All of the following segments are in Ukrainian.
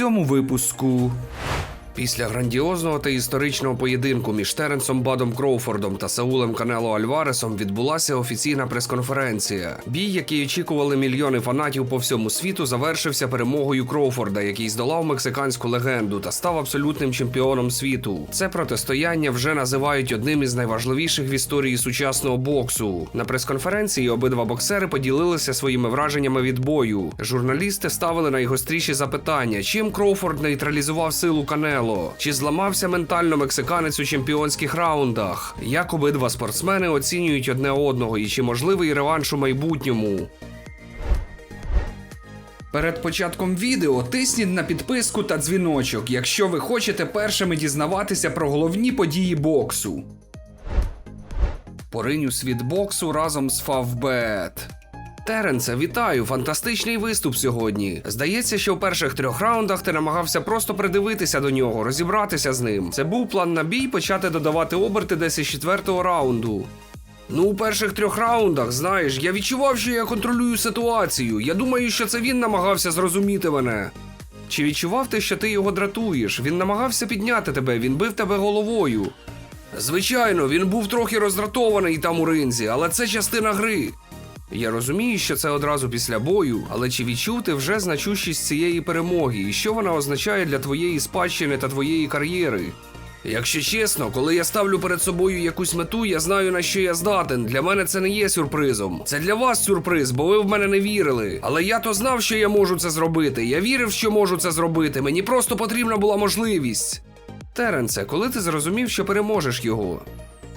цьому випуску. Після грандіозного та історичного поєдинку між Теренсом Бадом Кроуфордом та Саулем Канело Альваресом відбулася офіційна прес-конференція. Бій, який очікували мільйони фанатів по всьому світу, завершився перемогою Кроуфорда, який здолав мексиканську легенду та став абсолютним чемпіоном світу. Це протистояння вже називають одним із найважливіших в історії сучасного боксу. На прес-конференції обидва боксери поділилися своїми враженнями від бою. Журналісти ставили найгостріші запитання: чим Кроуфорд нейтралізував силу Канело? Чи зламався ментально мексиканець у чемпіонських раундах? Як обидва спортсмени оцінюють одне одного і чи можливий реванш у майбутньому? Перед початком відео тисніть на підписку та дзвіночок, якщо ви хочете першими дізнаватися про головні події боксу. Поринь у світ боксу разом з Фавбет. Теренце, вітаю! Фантастичний виступ сьогодні. Здається, що в перших трьох раундах ти намагався просто придивитися до нього, розібратися з ним. Це був план на бій почати додавати оберти десь із четвертого раунду. Ну, у перших трьох раундах, знаєш, я відчував, що я контролюю ситуацію. Я думаю, що це він намагався зрозуміти мене. Чи відчував ти, що ти його дратуєш? Він намагався підняти тебе, він бив тебе головою. Звичайно, він був трохи роздратований там у ринзі, але це частина гри. Я розумію, що це одразу після бою, але чи відчув ти вже значущість цієї перемоги і що вона означає для твоєї спадщини та твоєї кар'єри? Якщо чесно, коли я ставлю перед собою якусь мету, я знаю на що я здатен. Для мене це не є сюрпризом. Це для вас сюрприз, бо ви в мене не вірили. Але я то знав, що я можу це зробити. Я вірив, що можу це зробити. Мені просто потрібна була можливість. Теренце, коли ти зрозумів, що переможеш його?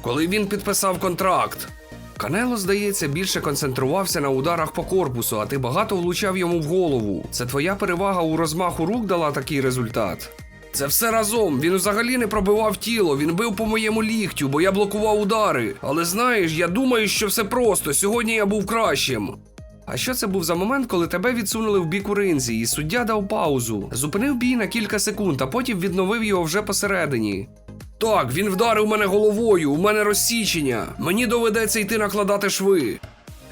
Коли він підписав контракт. Канело, здається, більше концентрувався на ударах по корпусу, а ти багато влучав йому в голову. Це твоя перевага у розмаху рук дала такий результат. Це все разом. Він взагалі не пробивав тіло, він бив по моєму ліктю, бо я блокував удари. Але знаєш, я думаю, що все просто. Сьогодні я був кращим. А що це був за момент, коли тебе відсунули в бік у ринзі, і суддя дав паузу, зупинив бій на кілька секунд, а потім відновив його вже посередині. Так, він вдарив мене головою, у мене розсічення. Мені доведеться йти накладати шви.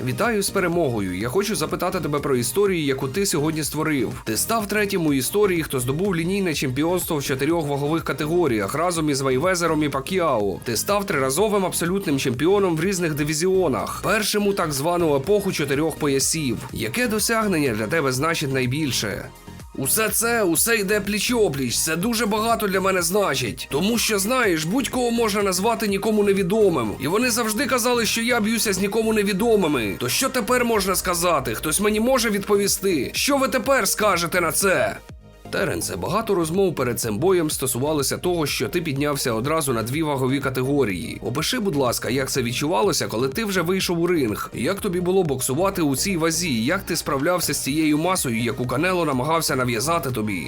Вітаю з перемогою. Я хочу запитати тебе про історію, яку ти сьогодні створив. Ти став третім у історії, хто здобув лінійне чемпіонство в чотирьох вагових категоріях разом із Вайвезером і Пакіао. Ти став триразовим абсолютним чемпіоном в різних дивізіонах, першим у так звану епоху чотирьох поясів. Яке досягнення для тебе значить найбільше? Усе це, усе йде пліч-опліч. Це дуже багато для мене значить. Тому що, знаєш, будь-кого можна назвати нікому невідомим. І вони завжди казали, що я б'юся з нікому невідомими. То що тепер можна сказати? Хтось мені може відповісти? Що ви тепер скажете на це? Теренце, багато розмов перед цим боєм стосувалося того, що ти піднявся одразу на дві вагові категорії. Опиши, будь ласка, як це відчувалося, коли ти вже вийшов у ринг. Як тобі було боксувати у цій вазі? Як ти справлявся з цією масою, яку Канело намагався нав'язати тобі?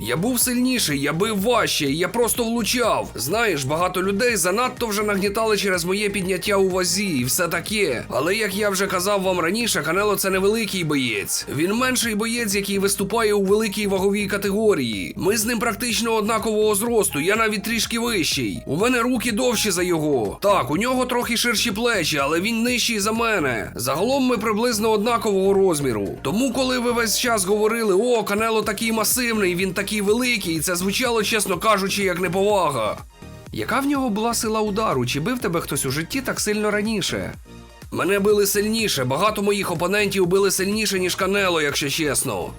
Я був сильніший, я бив важче, я просто влучав. Знаєш, багато людей занадто вже нагнітали через моє підняття у вазі і все таке. Але як я вже казав вам раніше, Канело це не великий боєць. Він менший боєць, який виступає у великій ваговій категорії. Ми з ним практично однакового зросту, я навіть трішки вищий. У мене руки довші за його. Так, у нього трохи ширші плечі, але він нижчий за мене. Загалом ми приблизно однакового розміру. Тому, коли ви весь час говорили, о, Канело такий масивний, він такий великий, і це звучало, чесно кажучи, як неповага. Яка в нього була сила удару? Чи бив тебе хтось у житті так сильно раніше? Мене били сильніше, багато моїх опонентів били сильніше, ніж Канело, якщо чесно.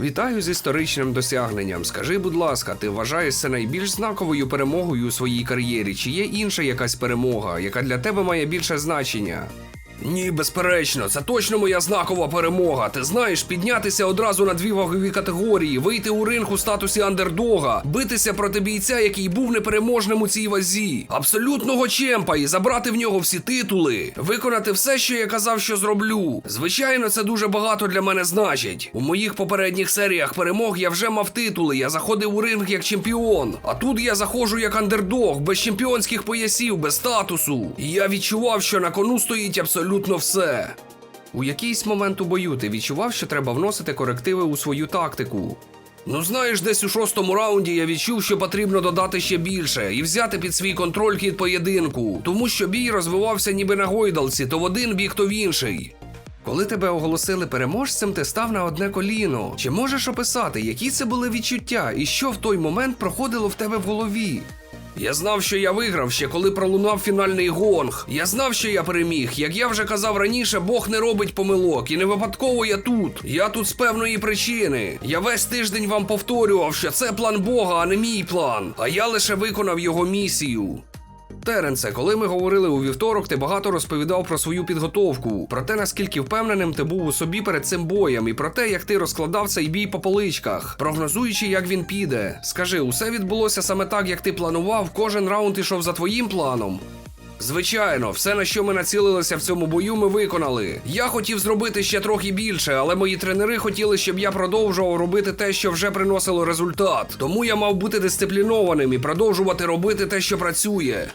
Вітаю з історичним досягненням. Скажи, будь ласка, ти вважаєш це найбільш знаковою перемогою у своїй кар'єрі? Чи є інша якась перемога, яка для тебе має більше значення? Ні, безперечно, це точно моя знакова перемога. Ти знаєш, піднятися одразу на дві вагові категорії, вийти у ринг у статусі андердога, битися проти бійця, який був непереможним у цій вазі, абсолютного чемпа і забрати в нього всі титули, виконати все, що я казав, що зроблю. Звичайно, це дуже багато для мене значить. У моїх попередніх серіях перемог я вже мав титули. Я заходив у ринг як чемпіон. А тут я заходжу як андердог, без чемпіонських поясів, без статусу. І я відчував, що на кону стоїть абсолютно все. У якийсь момент у бою ти відчував, що треба вносити корективи у свою тактику. Ну, знаєш, десь у шостому раунді я відчув, що потрібно додати ще більше і взяти під свій контроль хід поєдинку, тому що бій розвивався ніби на гойдалці, то в один бік, то в інший. Коли тебе оголосили переможцем, ти став на одне коліно. Чи можеш описати, які це були відчуття і що в той момент проходило в тебе в голові? Я знав, що я виграв ще коли пролунав фінальний гонг. Я знав, що я переміг. Як я вже казав раніше, Бог не робить помилок, і не випадково я тут. Я тут з певної причини. Я весь тиждень вам повторював, що це план Бога, а не мій план. А я лише виконав його місію. Теренце, коли ми говорили у вівторок, ти багато розповідав про свою підготовку, про те, наскільки впевненим ти був у собі перед цим боєм, і про те, як ти розкладав цей бій по поличках, прогнозуючи, як він піде. Скажи, усе відбулося саме так, як ти планував, кожен раунд ішов за твоїм планом. Звичайно, все, на що ми націлилися в цьому бою, ми виконали. Я хотів зробити ще трохи більше, але мої тренери хотіли, щоб я продовжував робити те, що вже приносило результат. Тому я мав бути дисциплінованим і продовжувати робити те, що працює.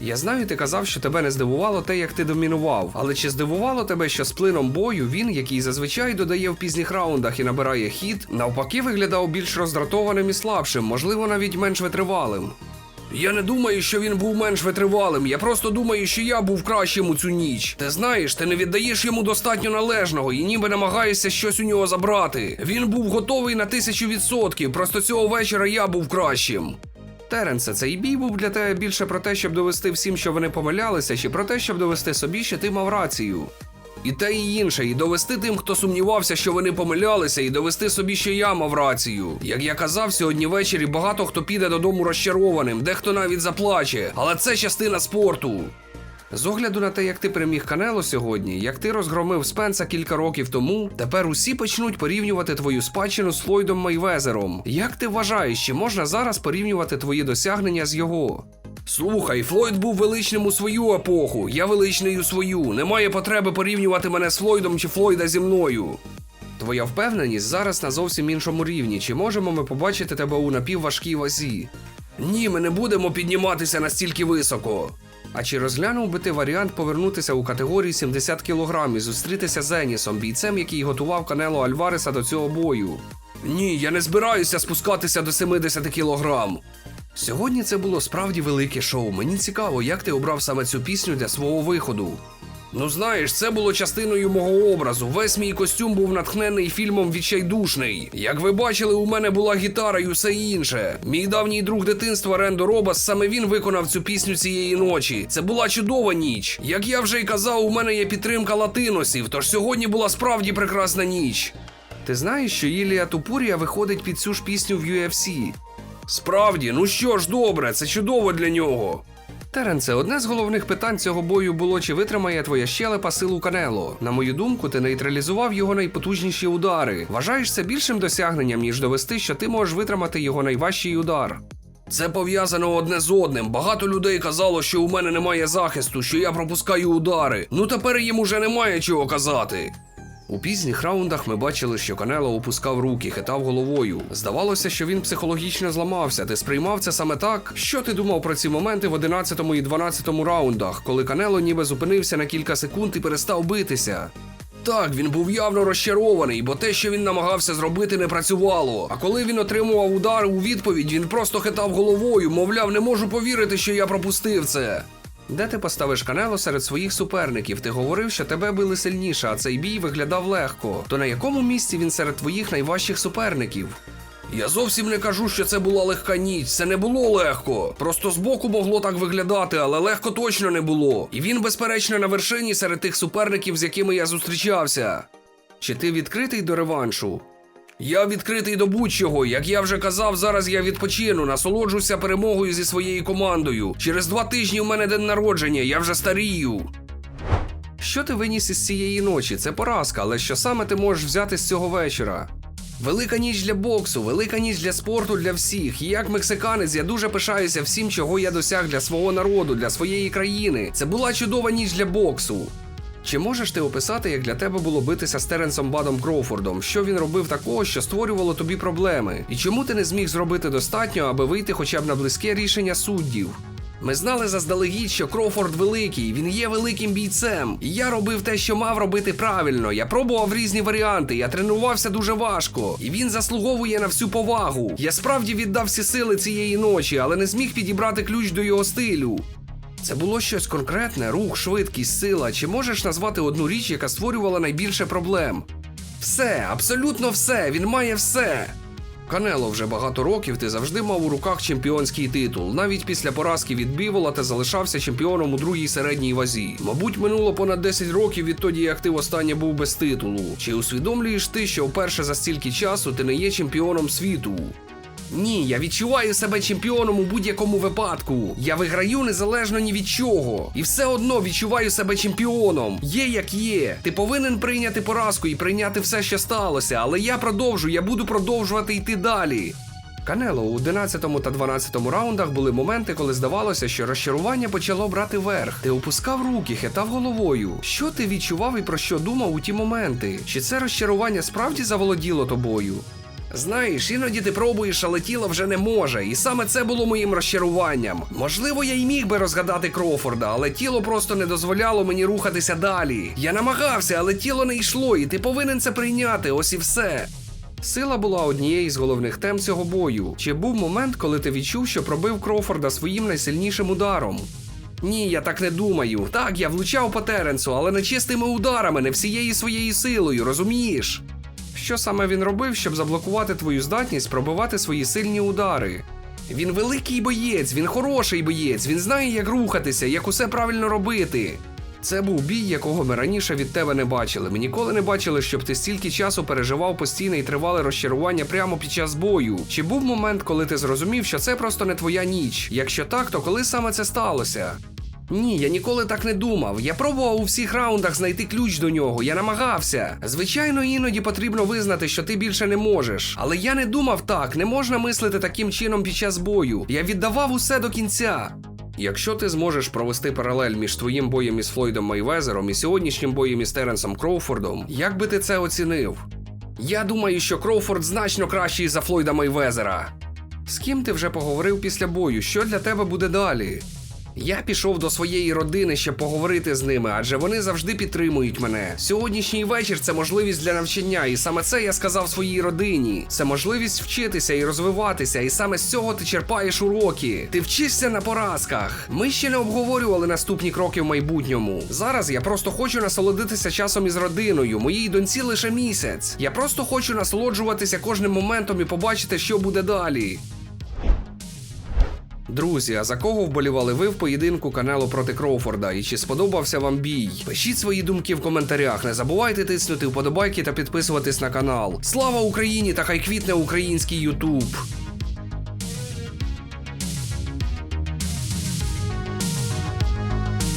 Я знаю, ти казав, що тебе не здивувало те, як ти домінував. Але чи здивувало тебе, що з плином бою він, який зазвичай додає в пізніх раундах і набирає хід, навпаки виглядав більш роздратованим і слабшим, можливо, навіть менш витривалим. Я не думаю, що він був менш витривалим. Я просто думаю, що я був кращим у цю ніч. Ти знаєш, ти не віддаєш йому достатньо належного і ніби намагаєшся щось у нього забрати. Він був готовий на тисячу відсотків. Просто цього вечора я був кращим. Теренсе, цей бій був для тебе більше про те, щоб довести всім, що вони помилялися, чи про те, щоб довести собі, що ти мав рацію. І те і інше, і довести тим, хто сумнівався, що вони помилялися, і довести собі, що я мав рацію. Як я казав, сьогодні ввечері багато хто піде додому розчарованим, дехто навіть заплаче, але це частина спорту. З огляду на те, як ти переміг Канело сьогодні, як ти розгромив Спенса кілька років тому, тепер усі почнуть порівнювати твою спадщину з Флойдом Майвезером. Як ти вважаєш, чи можна зараз порівнювати твої досягнення з його? Слухай, Флойд був величним у свою епоху, я величний у свою. Немає потреби порівнювати мене з Флойдом чи Флойда зі мною. Твоя впевненість зараз на зовсім іншому рівні. Чи можемо ми побачити тебе у напівважкій вазі? Ні, ми не будемо підніматися настільки високо. А чи розглянув би ти варіант повернутися у категорії 70 кг і зустрітися з Енісом, бійцем, який готував Канело Альвареса до цього бою? Ні, я не збираюся спускатися до 70 кг. Сьогодні це було справді велике шоу. Мені цікаво, як ти обрав саме цю пісню для свого виходу. Ну знаєш, це було частиною мого образу. Весь мій костюм був натхнений фільмом Відчайдушний. Як ви бачили, у мене була гітара і усе інше. Мій давній друг дитинства Рендо Робас, саме він виконав цю пісню цієї ночі. Це була чудова ніч. Як я вже й казав, у мене є підтримка латиносів, тож сьогодні була справді прекрасна ніч. Ти знаєш, що Ілія Тупурія виходить під цю ж пісню в UFC? Справді, ну що ж, добре, це чудово для нього. Теренце, одне з головних питань цього бою було, чи витримає твоя щелепа силу Канело. На мою думку, ти нейтралізував його найпотужніші удари. Вважаєш це більшим досягненням, ніж довести, що ти можеш витримати його найважчий удар. Це пов'язано одне з одним. Багато людей казало, що у мене немає захисту, що я пропускаю удари. Ну тепер їм уже немає чого казати. У пізніх раундах ми бачили, що Канело опускав руки, хитав головою. Здавалося, що він психологічно зламався. Ти сприймав це саме так? Що ти думав про ці моменти в 11 і 12 раундах, коли Канело ніби зупинився на кілька секунд і перестав битися? Так, він був явно розчарований, бо те, що він намагався зробити, не працювало. А коли він отримував удар у відповідь, він просто хитав головою, мовляв, не можу повірити, що я пропустив це. Де ти поставиш Канело серед своїх суперників? Ти говорив, що тебе били сильніше, а цей бій виглядав легко. То на якому місці він серед твоїх найважчих суперників? Я зовсім не кажу, що це була легка ніч. Це не було легко. Просто збоку могло так виглядати, але легко точно не було. І він, безперечно, на вершині серед тих суперників, з якими я зустрічався. Чи ти відкритий до реваншу? Я відкритий до будь-чого. Як я вже казав, зараз я відпочину, насолоджуся перемогою зі своєю командою. Через два тижні у мене день народження, я вже старію. Що ти виніс із цієї ночі? Це поразка, але що саме ти можеш взяти з цього вечора? Велика ніч для боксу, велика ніч для спорту для всіх. І як мексиканець, я дуже пишаюся всім, чого я досяг для свого народу, для своєї країни. Це була чудова ніч для боксу. Чи можеш ти описати, як для тебе було битися з Теренсом Бадом Кроуфордом? Що він робив такого, що створювало тобі проблеми? І чому ти не зміг зробити достатньо, аби вийти хоча б на близьке рішення суддів? Ми знали заздалегідь, що Кроуфорд великий, він є великим бійцем. І я робив те, що мав робити правильно. Я пробував різні варіанти, я тренувався дуже важко, і він заслуговує на всю повагу. Я справді віддав всі сили цієї ночі, але не зміг підібрати ключ до його стилю. Це було щось конкретне, рух, швидкість, сила. Чи можеш назвати одну річ, яка створювала найбільше проблем? Все, абсолютно все. Він має все. Канело вже багато років ти завжди мав у руках чемпіонський титул. Навіть після поразки від Бівола ти залишався чемпіоном у другій середній вазі. Мабуть, минуло понад 10 років відтоді, як ти востаннє був без титулу. Чи усвідомлюєш ти, що вперше за стільки часу ти не є чемпіоном світу? Ні, я відчуваю себе чемпіоном у будь-якому випадку. Я виграю незалежно ні від чого. І все одно відчуваю себе чемпіоном. Є як є. Ти повинен прийняти поразку і прийняти все, що сталося, але я продовжу, я буду продовжувати йти далі. Канело у 11 та 12 раундах були моменти, коли здавалося, що розчарування почало брати верх. Ти опускав руки, хитав головою. Що ти відчував і про що думав у ті моменти? Чи це розчарування справді заволоділо тобою? Знаєш, іноді ти пробуєш, але тіло вже не може, і саме це було моїм розчаруванням. Можливо, я й міг би розгадати Крофорда, але тіло просто не дозволяло мені рухатися далі. Я намагався, але тіло не йшло, і ти повинен це прийняти, ось і все. Сила була однією з головних тем цього бою. Чи був момент, коли ти відчув, що пробив Крофорда своїм найсильнішим ударом? Ні, я так не думаю. Так, я влучав по Теренсу, але не чистими ударами, не всією своєю силою, розумієш? Що саме він робив, щоб заблокувати твою здатність пробивати свої сильні удари? Він великий боєць, він хороший боєць, він знає, як рухатися, як усе правильно робити. Це був бій, якого ми раніше від тебе не бачили. Ми ніколи не бачили, щоб ти стільки часу переживав постійне і тривале розчарування прямо під час бою. Чи був момент, коли ти зрозумів, що це просто не твоя ніч? Якщо так, то коли саме це сталося? Ні, я ніколи так не думав. Я пробував у всіх раундах знайти ключ до нього. Я намагався. Звичайно, іноді потрібно визнати, що ти більше не можеш. Але я не думав так. Не можна мислити таким чином під час бою. Я віддавав усе до кінця. Якщо ти зможеш провести паралель між твоїм боєм із Флойдом Мейвезером і сьогоднішнім боєм із Теренсом Кроуфордом, як би ти це оцінив? Я думаю, що Кроуфорд значно кращий за Флойда Мейвезера. З ким ти вже поговорив після бою? Що для тебе буде далі? Я пішов до своєї родини, щоб поговорити з ними, адже вони завжди підтримують мене. Сьогоднішній вечір це можливість для навчання, і саме це я сказав своїй родині. Це можливість вчитися і розвиватися, і саме з цього ти черпаєш уроки. Ти вчишся на поразках. Ми ще не обговорювали наступні кроки в майбутньому. Зараз я просто хочу насолодитися часом із родиною. Моїй доньці лише місяць. Я просто хочу насолоджуватися кожним моментом і побачити, що буде далі. Друзі, а за кого вболівали ви в поєдинку Канело проти Кроуфорда? І чи сподобався вам бій? Пишіть свої думки в коментарях. Не забувайте тиснути вподобайки та підписуватись на канал. Слава Україні та хай квітне український Ютуб!